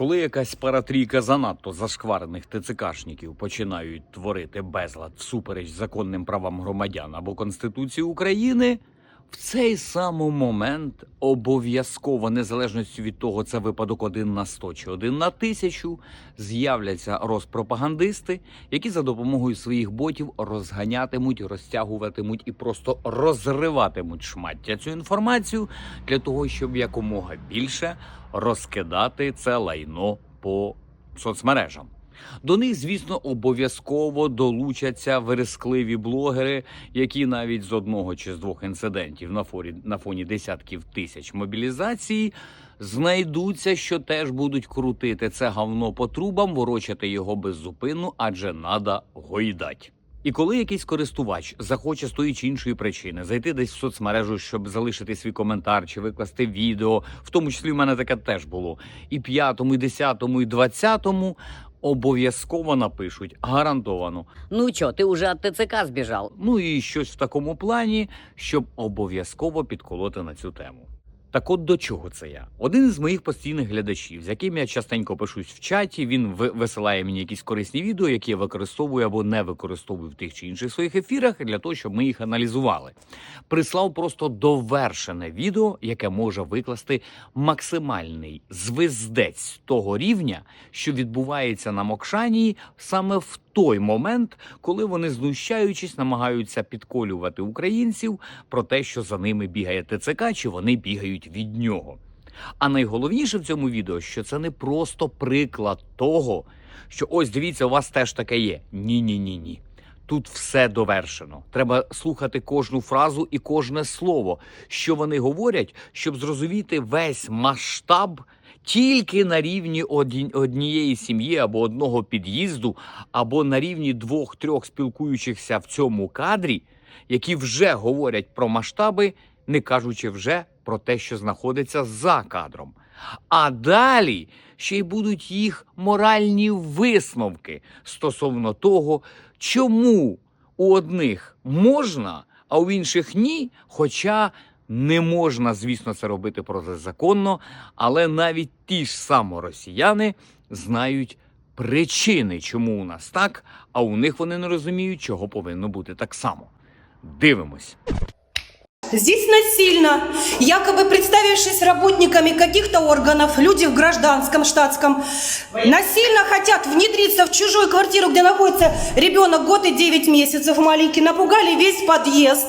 Коли якась паратрійка занадто зашкварених ТЦКшників починають творити безлад всупереч законним правам громадян або Конституції України, в цей самий момент обов'язково, незалежності від того, це випадок один на 100 чи один на тисячу, з'являться розпропагандисти, які за допомогою своїх ботів розганятимуть, розтягуватимуть і просто розриватимуть шмаття цю інформацію для того, щоб якомога більше розкидати це лайно по соцмережам. До них, звісно, обов'язково долучаться верескливі блогери, які навіть з одного чи з двох інцидентів на форі на фоні десятків тисяч мобілізації знайдуться, що теж будуть крутити це говно по трубам, ворочати його беззупинно, адже надо гойдать. І коли якийсь користувач захоче з тої чи іншої причини зайти десь в соцмережу, щоб залишити свій коментар чи викласти відео, в тому числі в мене таке теж було, і п'ятому, і десятому, і двадцятому обов'язково напишуть гарантовано. Ну чо, ти уже від ТЦК збіжав? Ну і щось в такому плані, щоб обов'язково підколоти на цю тему. Так от до чого це я? Один із моїх постійних глядачів, з яким я частенько пишусь в чаті, він ви- висилає мені якісь корисні відео, які я використовую або не використовую в тих чи інших своїх ефірах для того, щоб ми їх аналізували. Прислав просто довершене відео, яке може викласти максимальний звездець того рівня, що відбувається на Мокшанії саме в той момент, коли вони знущаючись, намагаються підколювати українців про те, що за ними бігає ТЦК, чи вони бігають від нього. А найголовніше в цьому відео, що це не просто приклад того, що ось дивіться, у вас теж таке є. Ні, ні, ні, ні. Тут все довершено. Треба слухати кожну фразу і кожне слово, що вони говорять, щоб зрозуміти весь масштаб тільки на рівні однієї сім'ї або одного під'їзду, або на рівні двох-трьох спілкуючихся в цьому кадрі, які вже говорять про масштаби, не кажучи вже про те, що знаходиться за кадром. А далі ще й будуть їх моральні висновки стосовно того, чому у одних можна, а у інших ні. Хоча не можна, звісно, це робити протизаконно, але навіть ті ж само росіяни знають причини, чому у нас так, а у них вони не розуміють, чого повинно бути так само. Дивимось. Здесь насильно, якобы представившись работниками каких-то органов, люди в гражданском, штатском, насильно хотят внедриться в чужую квартиру, где находится ребенок год и 9 месяцев маленький, напугали весь подъезд,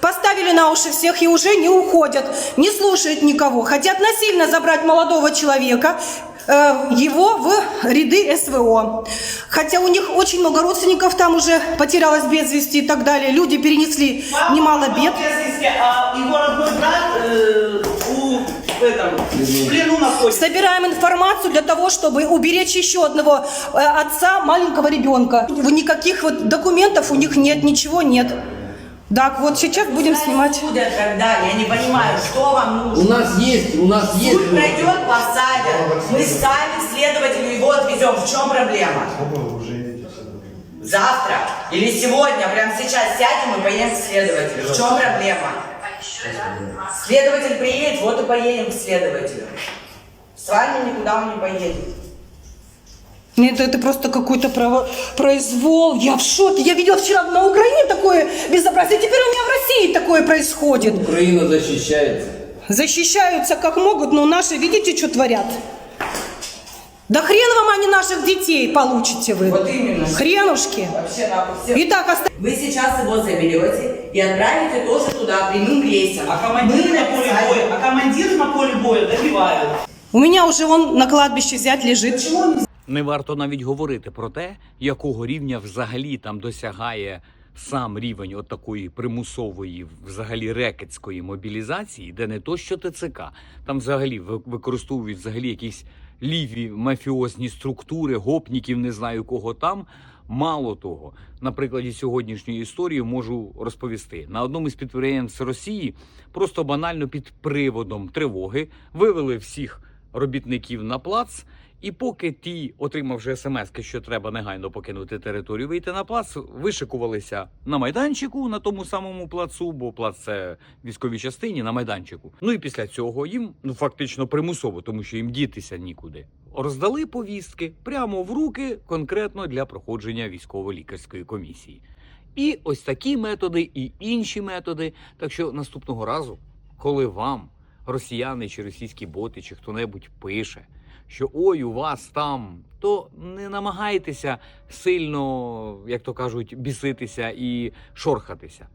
поставили на уши всех и уже не уходят, не слушают никого, хотят насильно забрать молодого человека, его в ряды СВО. Хотя у них очень много родственников там уже потерялось без вести и так далее. Люди перенесли немало бед. А его родной брат э, в этом, в плену находится. Собираем информацию для того, чтобы уберечь еще одного э, отца маленького ребенка. Никаких вот документов у них нет, ничего нет. Так, вот сейчас будем снимать. Судят, когда, я не понимаю, что вам У нужно. нас есть, у нас есть. Суд пройдет, посадят. Мы сами к следователю его отвезем. В чем проблема? Завтра или сегодня, прямо сейчас сядем и поедем к следователю. В чем проблема? Следователь приедет, вот и поедем к следователю. С вами никуда он не поедет. Нет, это просто какой-то право- произвол. Я в шоке. Я видела вчера на Украине такое безобразие. Теперь у меня в России такое происходит. Украина защищается. Защищаются как могут, но наши, видите, что творят? Да хрен вам они наших детей получите вы. Вот именно. Хренушки. Вообще нахуй все. Итак, оста- Вы сейчас его заберете и отправите тоже туда прямым рейсом. А командиры Мы на поле боя, а командиры на поле боя добивают. у меня уже он на кладбище взять лежит. Не варто навіть говорити про те, якого рівня взагалі там досягає сам рівень от такої примусової, взагалі рекетської мобілізації, де не то, що ТЦК, там взагалі ви- використовують взагалі якісь ліві мафіозні структури, гопніків, не знаю кого там. Мало того, на прикладі сьогоднішньої історії можу розповісти на одному із підприємств Росії просто банально під приводом тривоги вивели всіх робітників на плац І поки ті, отримавши смс, що треба негайно покинути територію, вийти на плац, вишикувалися на майданчику на тому самому плацу, бо плац це військовій частині на майданчику. Ну і після цього їм ну фактично примусово, тому що їм дітися нікуди. Роздали повістки прямо в руки, конкретно для проходження військово-лікарської комісії. І ось такі методи, і інші методи. Так що наступного разу, коли вам росіяни чи російські боти, чи хто-небудь пише, що ой, у вас там, то не намагайтеся сильно, як то кажуть, біситися і шорхатися.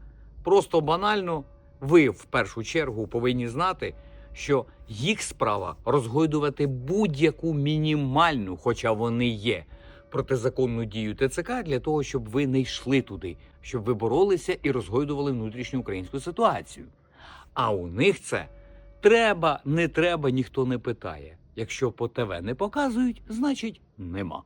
Просто банально ви в першу чергу повинні знати, що їх справа розгойдувати будь-яку мінімальну, хоча вони є, протизаконну дію ТЦК для того, щоб ви не йшли туди, щоб ви боролися і розгойдували внутрішню українську ситуацію. А у них це треба, не треба, ніхто не питає. Якщо по ТВ не показують, значить нема.